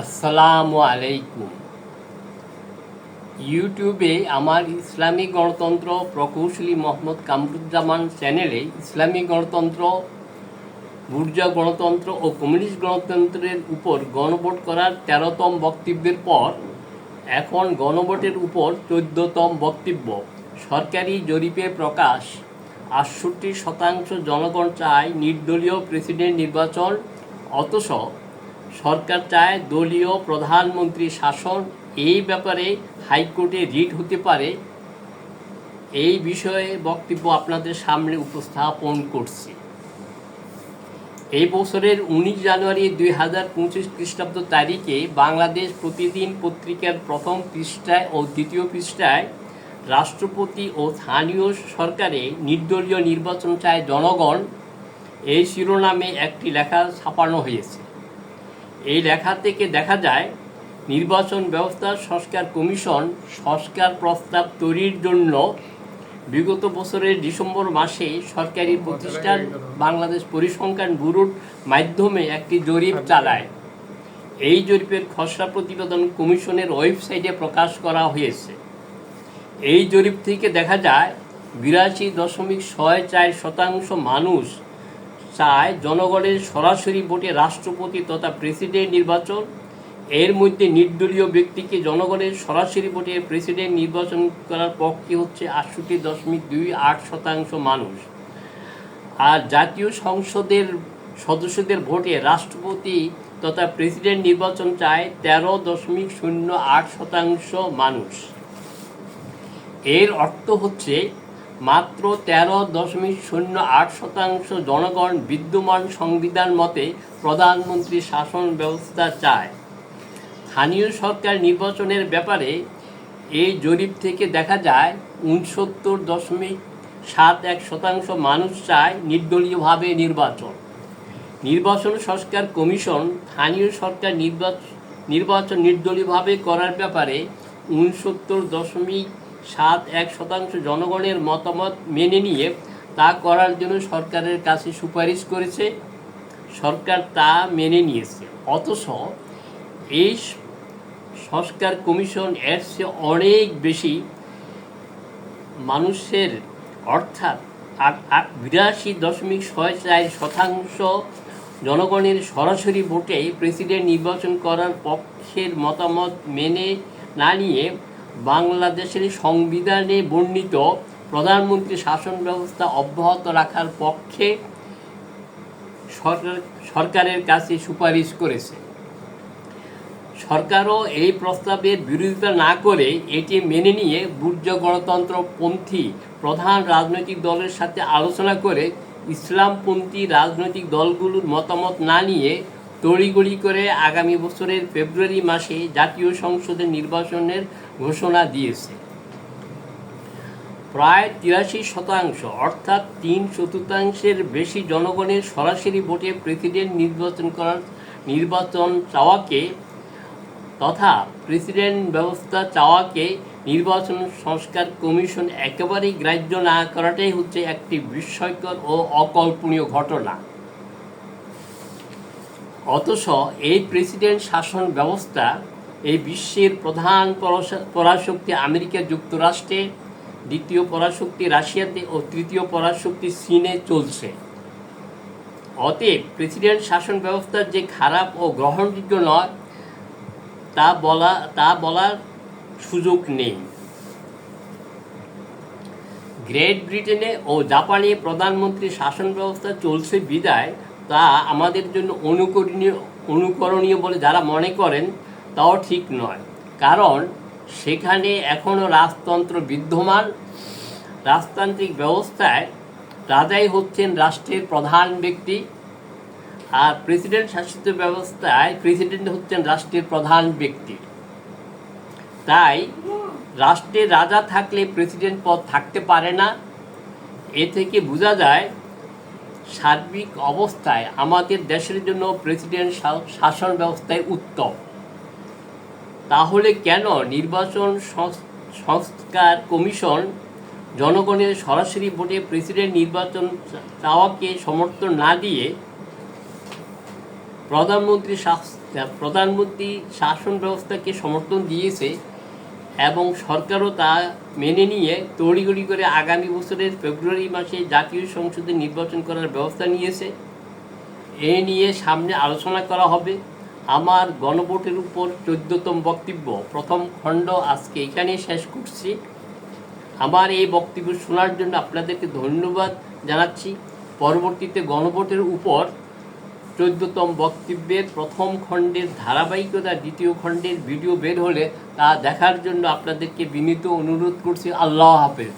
আসসালামু আলাইকুম। ইউটিউবে আমার ইসলামী গণতন্ত্র প্রকৌশলী মোহাম্মদ কামরুজ্জামান চ্যানেলে ইসলামী গণতন্ত্র, বুর্জা গণতন্ত্র ও কমিউনিস্ট গণতন্ত্রের উপর গণভোট করার তেরোতম বক্তব্যের পর, এখন গণভোটের উপর চোদ্দতম বক্তব্য। সরকারি জরিপে প্রকাশ, আটষট্টি শতাংশ জনগণ চায় নির্দলীয় প্রেসিডেন্ট নির্বাচন, অথচ সরকার চায় দলীয় প্রধানমন্ত্রী শাসন। এই ব্যাপারে হাইকোর্টে রিট হতে পারে। এই বিষয়ে বক্তব্য আপনাদের সামনে উপস্থাপন করছি। এই বছরের উনিশ জানুয়ারি দুই হাজার পঁচিশ খ্রিস্টাব্দ তারিখে বাংলাদেশ প্রতিদিন পত্রিকার প্রথম পৃষ্ঠায় ও দ্বিতীয় পৃষ্ঠায় রাষ্ট্রপতি ও স্থানীয় সরকারে নির্দলীয় নির্বাচন চায় জনগণ। এই শিরোনামে একটি লেখা ছাপানো হয়েছে। এই লেখা থেকে দেখা যায়, নির্বাচন ব্যবস্থা সংস্কার কমিশন সংস্কার প্রস্তাব তৈরির জন্য বিগত বছরের ডিসেম্বর মাসে সরকারি প্রতিষ্ঠান বাংলাদেশ পরিসংখ্যান ব্যুরোর মাধ্যমে একটি জরিপ চালায়। এই জরিপের খসড়া প্রতিবেদন কমিশনের ওয়েবসাইটে প্রকাশ করা হয়েছে। এই জরিপ থেকে দেখা যায়, বিরাশি দশমিক ছয় চার শতাংশ মানুষ চায় জনগণের সরাসরি ভোটে রাষ্ট্রপতি তথা প্রেসিডেন্ট নির্বাচন। এর মধ্যে নির্দলীয় ব্যক্তিকে জনগণের সরাসরি ভোটে প্রেসিডেন্ট নির্বাচন করার পক্ষে হচ্ছে আটষট্টি দশমিক দুই আট শতাংশ মানুষ। আর জাতীয় সংসদের সদস্যদের ভোটে রাষ্ট্রপতি তথা প্রেসিডেন্ট নির্বাচন চায় তেরো দশমিক শূন্য আট শতাংশ মানুষ। এর অর্থ হচ্ছে মাত্র তেরো দশমিক শূন্য আট শতাংশ জনগণ বিদ্যমান সংবিধান মতে প্রধানমন্ত্রী শাসন ব্যবস্থা চায়। স্থানীয় সরকার নির্বাচনের ব্যাপারে এই জরিপ থেকে দেখা যায়, উনসত্তর দশমিক সাত এক শতাংশ মানুষ চায় নির্দলীয়ভাবে নির্বাচন। নির্বাচন সংস্কার কমিশন স্থানীয় সরকার নির্বাচন নির্বাচন নির্দলীয়ভাবে করার ব্যাপারে উনসত্তর দশমিক সাত এক শতাংশ জনগণের মতামত মেনে নিয়ে তা করার জন্য সরকারের কাছে সুপারিশ করেছে। সরকার তা মেনে নিয়েছে। অথচ এই সংস্কার কমিশন এর চেয়ে অনেক বেশি মানুষের অর্থাৎ বিরাশি দশমিক ছয় চার শতাংশ জনগণের সরাসরি ভোটে প্রেসিডেন্ট নির্বাচন করার পক্ষের মতামত মেনে না নিয়ে বাংলাদেশের সংবিধানে বর্ণিত প্রধানমন্ত্রী শাসন ব্যবস্থা অব্যাহত রাখার পক্ষে সরকার সরকারের কাছে সুপারিশ করেছে। সরকারও এই প্রস্তাবের বিরোধিতা না করে এটি মেনে নিয়ে বুর্জ গণতন্ত্রপন্থী প্রধান রাজনৈতিক দলের সাথে আলোচনা করে ইসলামপন্থী রাজনৈতিক দলগুলোর মতামত না নিয়ে তড়িগড়ি করে আগামী বছরের ফেব্রুয়ারি মাসে জাতীয় সংসদের নির্বাচনের ঘোষণা দিয়েছে। প্রায় তিরাশি শতাংশ, অর্থাৎ তিন চতুর্থাংশের বেশি জনগণের সরাসরি ভোটে প্রেসিডেন্ট নির্বাচন করার নির্বাচন চাওয়াকে তথা প্রেসিডেন্ট ব্যবস্থা চাওয়াকে নির্বাচন সংস্কার কমিশন একেবারেই গ্রাহ্য না করাটাই হচ্ছে একটি বিস্ময়কর ও অকল্পনীয় ঘটনা। অথচ এই প্রেসিডেন্ট শাসন ব্যবস্থা এই বিশ্বের প্রধান পরাশ- পরাশক্তি আমেরিকা যুক্তরাষ্ট্রে, দ্বিতীয় পরাশক্তি রাশিয়াতে ও তৃতীয় পরাশক্তি চীনে চলছে। অতএব প্রেসিডেন্ট শাসন ব্যবস্থার যে খারাপ ও গ্রহণযোগ্য নয়, তা বলা, তা বলার সুযোগ নেই। গ্রেট ব্রিটেনে ও জাপানে প্রধানমন্ত্রী শাসন ব্যবস্থা চলছে বিদায়। তা আমাদের জন্য অনুকরণীয় অনুকরণীয় বলে যারা মনে করেন, তাও ঠিক নয়। কারণ সেখানে এখনও রাজতন্ত্র বিদ্যমান। রাজতান্ত্রিক ব্যবস্থায় রাজাই হচ্ছেন রাষ্ট্রের প্রধান ব্যক্তি। আর প্রেসিডেন্ট শাসিত ব্যবস্থায় প্রেসিডেন্ট হচ্ছেন রাষ্ট্রের প্রধান ব্যক্তি। তাই রাষ্ট্রের রাজা থাকলে প্রেসিডেন্ট পদ থাকতে পারে না। এ থেকে বোঝা যায় সার্বিক অবস্থায় আমাদের দেশের জন্য প্রেসিডেন্ট শাসন ব্যবস্থায় উত্তম। তাহলে কেন নির্বাচন সংস- সংস্কার কমিশন জনগণের সরাসরি ভোটে প্রেসিডেন্ট নির্বাচন চাওয়াকে সমর্থন না দিয়ে প্রধানমন্ত্রী প্রধানমন্ত্রী শাসন ব্যবস্থাকে সমর্থন দিয়েছে এবং সরকারও তা মেনে নিয়ে তড়িগড়ি করে আগামী বছরের ফেব্রুয়ারি মাসে জাতীয় সংসদে নির্বাচন করার ব্যবস্থা নিয়েছে। এ নিয়ে সামনে আলোচনা করা হবে। আমার গণভোটের উপর চোদ্দতম বক্তব্য। প্রথম খণ্ড আজকে এখানে শেষ করছি। আমার এই বক্তব্য শোনার জন্য আপনাদেরকে ধন্যবাদ জানাচ্ছি। পরবর্তীতে গণভোটের উপর চোদ্দতম বক্তব্যের প্রথম খণ্ডের ধারাবাহিকতা, দ্বিতীয় খণ্ডের ভিডিও বের হলে তা দেখার জন্য আপনাদেরকে বিনীত অনুরোধ করছি। আল্লাহ হাফেজ।